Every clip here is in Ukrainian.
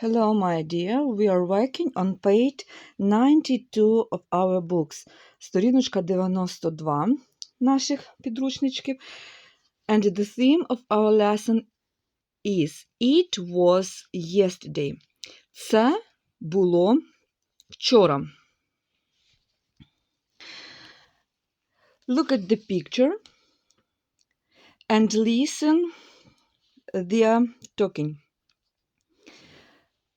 Hello, my dear. We are working on page 92 of our books. Сторіночка 92 наших підручничків. And the theme of our lesson is It was yesterday. Це було вчора. Look at the picture and listen their talking.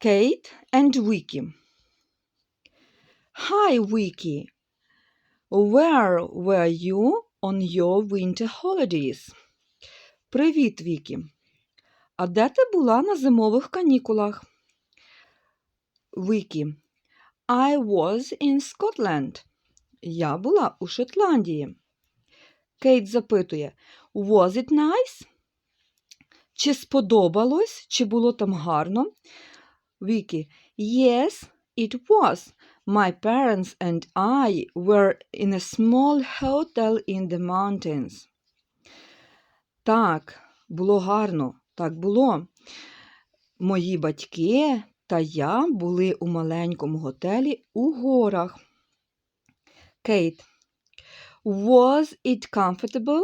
Kate and Vicky. Hi, Vicky. Where were you on your winter holidays? Привіт, Вікі. А де ти була на зимових канікулах? Вікі. I was in Scotland. Я була у Шотландії. Кейт запитує, Was it nice? Чи сподобалось, чи було там гарно? Вікі. Yes, it was. My parents and I were in a small hotel in the mountains. Так, було гарно, так було. Мої батьки та я були у маленькому готелі у горах. Кейт. Was it comfortable?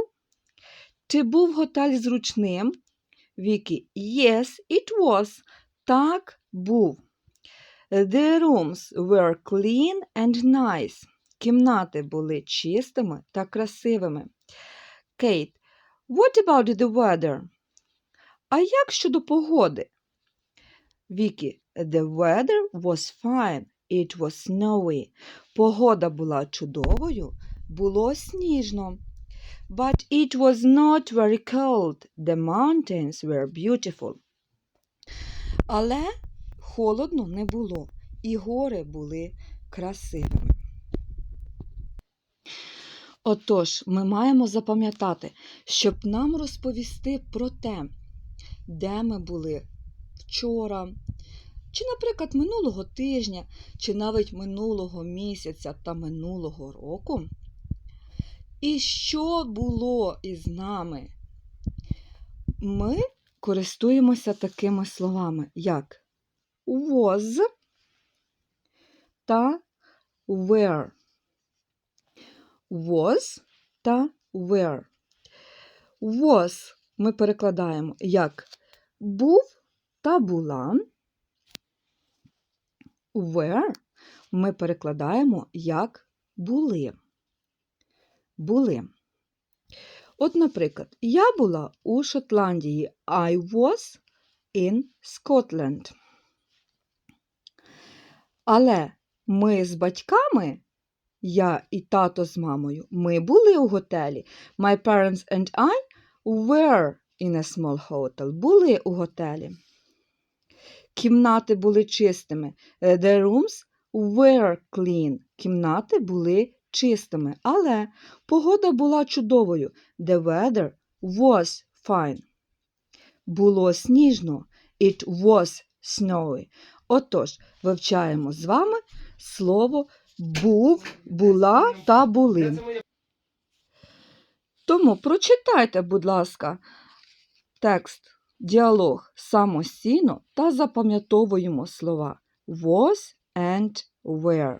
Чи був готель зручним? Вікі. Yes, it was. Так, був. The rooms were clean and nice. Кімнати були чистими та красивими. Кейт. What about the weather? А як щодо погоди? Вікі. The weather was fine. It was snowy. Погода була чудовою, було сніжно. But it was not very cold. The mountains were beautiful. Але холодно не було, і гори були красивими. Отож, ми маємо запам'ятати, щоб нам розповісти про те, де ми були вчора, чи, наприклад, минулого тижня, чи навіть минулого місяця та минулого року. І що було із нами? Ми користуємося такими словами, як was та were. Was та were. Was ми перекладаємо як був та була. Were ми перекладаємо як були. Були. От, наприклад, я була у Шотландії. I was in Scotland. Але ми з батьками, я і тато з мамою, ми були у готелі. My parents and I were in a small hotel. Були у готелі. Кімнати були чистими. The rooms were clean. Кімнати були чистими. Але погода була чудовою. The weather was fine. Було сніжно. It was snowy. Отож, вивчаємо з вами слово був, була та були. Тому прочитайте, будь ласка, текст, діалог самостійно та запам'ятовуємо слова was and were.